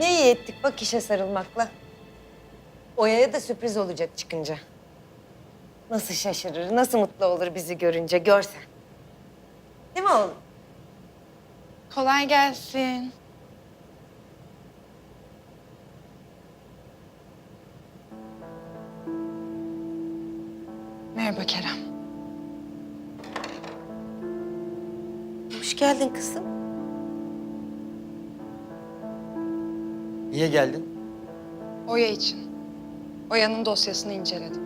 Ne iyi ettik bak işe sarılmakla. Oya'ya da sürpriz olacak çıkınca. Nasıl şaşırır, nasıl mutlu olur bizi görünce görsen. Değil mi oğlum? Kolay gelsin. Merhaba Kerem. Hoş geldin kızım. Niye geldin? Oya için. Oya'nın dosyasını inceledim.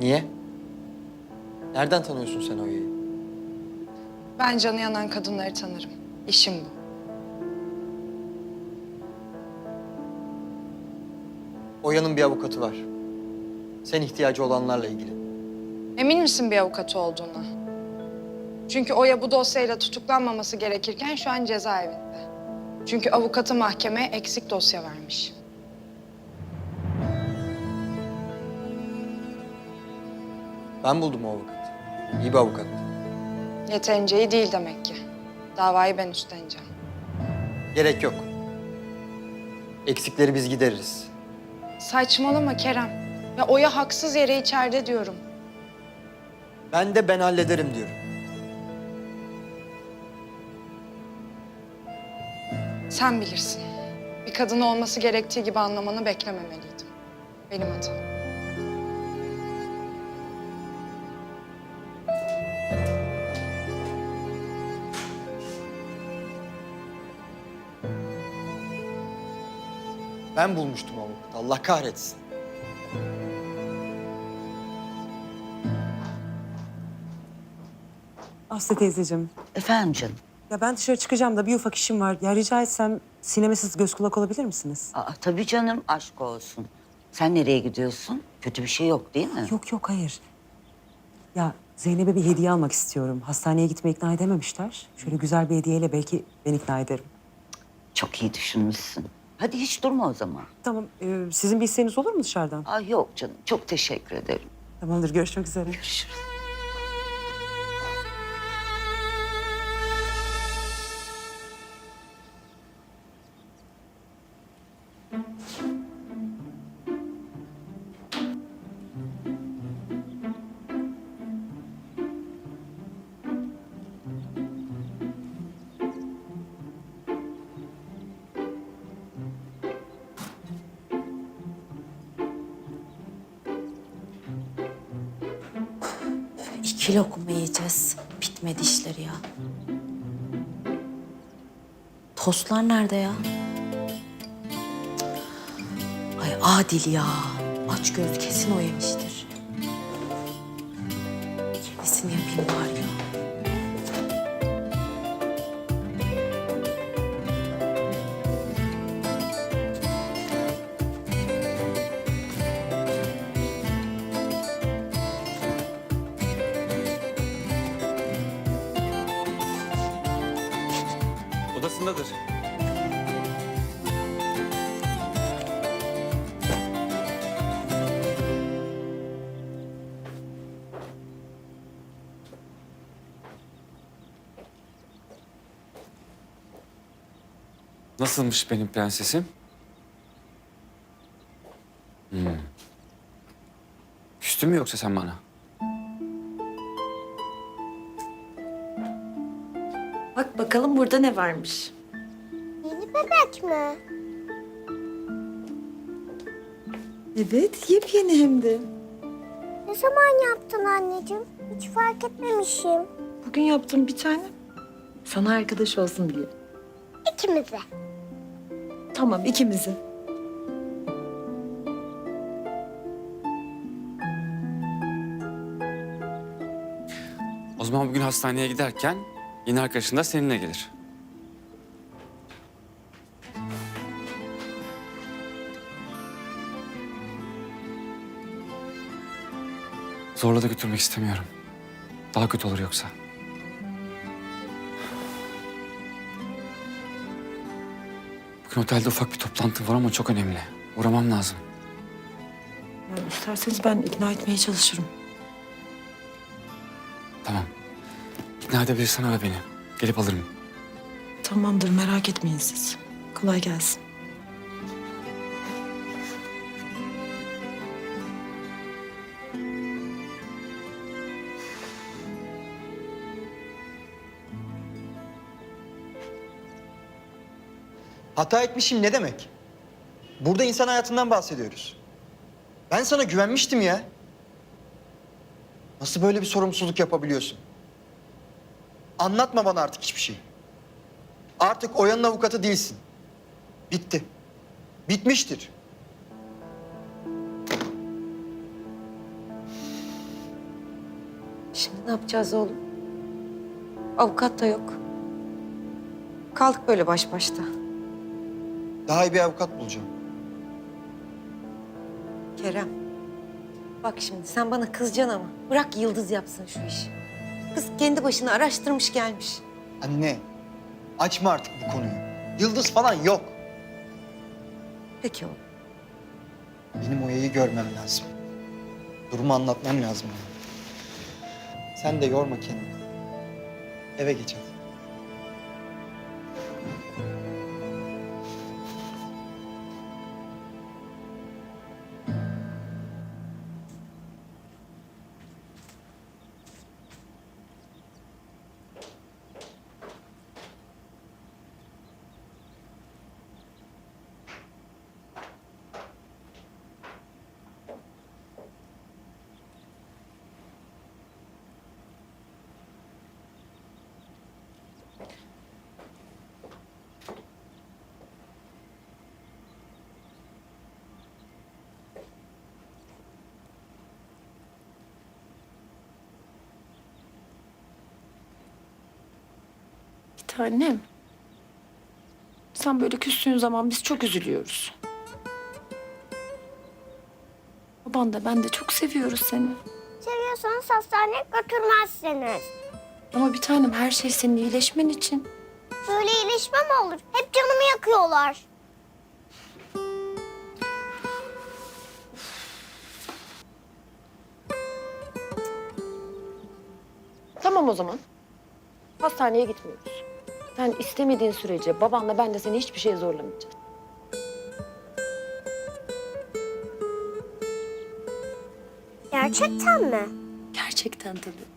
Niye? Nereden tanıyorsun sen Oya'yı? Ben canı yanan kadınları tanırım. İşim bu. Oya'nın bir avukatı var. Sen ihtiyacı olanlarla ilgili. Emin misin bir avukatı olduğuna? Çünkü Oya bu dosyayla tutuklanmaması gerekirken şu an cezaevinde. Çünkü avukatı mahkemeye eksik dosya vermiş. Ben buldum o avukatı. İyi bir avukat. Yeterince iyi değil demek ki. Davayı ben üstleneceğim. Gerek yok. Eksikleri biz gideririz. Saçmalama Kerem. Ya Oya haksız yere içeride diyorum. Ben de ben hallederim diyorum. Sen bilirsin. Bir kadın olması gerektiği gibi anlamanı beklememeliydim. Benim hatam. Ben bulmuştum o avukatı. Allah kahretsin. Aslı teyzeciğim. Efendim canım. Ya ben dışarı çıkacağım da bir ufak işim var. Ya rica etsem Sinem'e siz göz kulak olabilir misiniz? Aa, tabii canım aşk olsun. Sen nereye gidiyorsun? Kötü bir şey yok değil mi? Yok yok hayır. Ya Zeynep'e bir hediye almak istiyorum. Hastaneye gitmeye ikna edememişler. Şöyle güzel bir hediyeyle belki ben ikna ederim. Çok iyi düşünmüşsün. Hadi hiç durma o zaman. Tamam e, sizin bir isteğiniz olur mu dışarıdan? Aa, yok canım çok teşekkür ederim. Tamamdır görüşmek üzere. Görüşürüz. İki lokma yiyeceğiz. Bitmedi işleri ya. Tostlar nerede ya? Ay Adil ya. Aç göz kesin o yemiştir. Yenisini yapayım bari ya. Odasındadır. Nasılmış benim prensesim? Hmm. Küstün mü yoksa sen bana? Bak bakalım burada ne varmış. Yeni bebek mi? Evet, yepyeni hem de. Ne zaman yaptın anneciğim? Hiç fark etmemişim. Bugün yaptığım bir tane. Sana arkadaş olsun diye. İkimize. Tamam, ikimizi. O zaman bugün hastaneye giderken yeni arkadaşın da seninle gelir. Zorla da götürmek istemiyorum. Daha kötü olur yoksa. Bugün otelde ufak bir toplantı var ama çok önemli. Uğramam lazım. Yani isterseniz ben ikna etmeye çalışırım. Tamam. İkna edebilirsen ara beni. Gelip alırım. Tamamdır merak etmeyin siz. Kolay gelsin. Hata etmişim ne demek? Burada insan hayatından bahsediyoruz. Ben sana güvenmiştim ya. Nasıl böyle bir sorumsuzluk yapabiliyorsun? Anlatma bana artık hiçbir şey. Artık Oya'nın avukatı değilsin. Bitti. Bitmiştir. Şimdi ne yapacağız oğlum? Avukat da yok. Kaldık böyle baş başta. Daha iyi bir avukat bulacağım. Kerem. Bak şimdi sen bana kızacaksın ama bırak Yıldız yapsın şu işi. Kız kendi başına araştırmış gelmiş. Anne, açma artık bu konuyu. Yıldız falan yok. Peki oğlum. Benim Oya'yı görmem lazım. Durumu anlatmam lazım. Sen de yorma kendini. Eve geç hadi. Tanem. Sen böyle küstüğün zaman biz çok üzülüyoruz. Baban da ben de çok seviyoruz seni. Seviyorsanız hastaneye götürmezsiniz. Ama bir tanem her şey senin iyileşmen için. Böyle iyileşme mi olur? Hep canımı yakıyorlar. Tamam o zaman. Hastaneye gitmiyoruz. Sen istemediğin sürece babanla ben de seni hiçbir şeye zorlamayacağız. Gerçekten mi? Gerçekten tabii.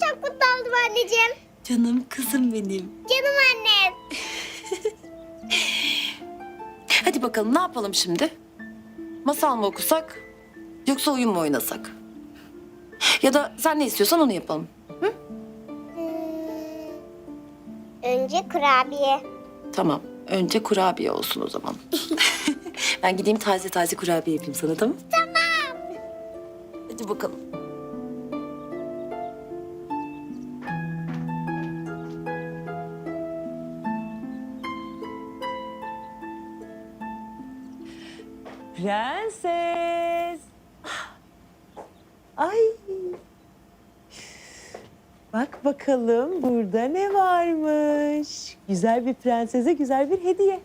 Çok mutlu oldum anneciğim. Canım kızım benim. Canım annem. Hadi bakalım ne yapalım şimdi? Masal mı okusak yoksa oyun mu oynasak? Ya da sen ne istiyorsan onu yapalım. Önce kurabiye. Tamam. Önce kurabiye olsun o zaman. ben gideyim taze taze kurabiye yapayım sana tamam Tamam. Hadi bakalım. Prenses. Ay. Bak bakalım burada ne varmış. Güzel bir prensese güzel bir hediye.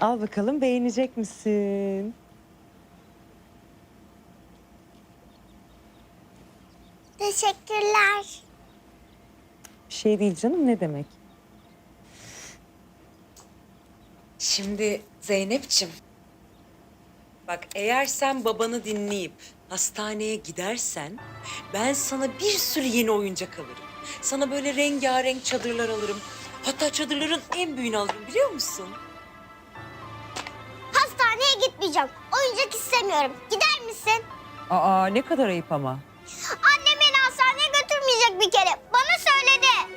Al bakalım beğenecek misin? Teşekkürler. Bir şey değil canım ne demek? Şimdi Zeynep'ciğim. Bak eğer sen babanı dinleyip hastaneye gidersen ben sana bir sürü yeni oyuncak alırım. Sana böyle rengarenk çadırlar alırım. Hatta çadırların en büyüğünü alırım biliyor musun? Hastaneye gitmeyeceğim. Oyuncak istemiyorum. Gider misin? Aa ne kadar ayıp ama. Annem beni hastaneye götürmeyecek bir kere. Bana söyledi.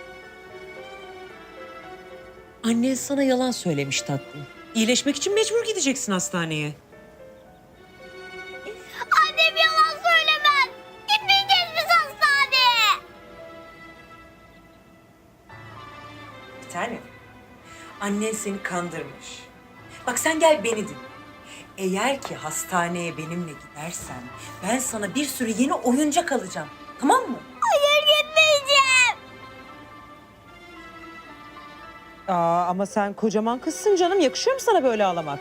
Annen sana yalan söylemiş tatlım. İyileşmek için mecbur gideceksin hastaneye. Annen seni kandırmış. Bak sen gel beni dinle. Eğer ki hastaneye benimle gidersen ben sana bir sürü yeni oyuncak alacağım. Tamam mı? Hayır gitmeyeceğim. Aa ama sen kocaman kızsın canım. Yakışıyor mu sana böyle ağlamak?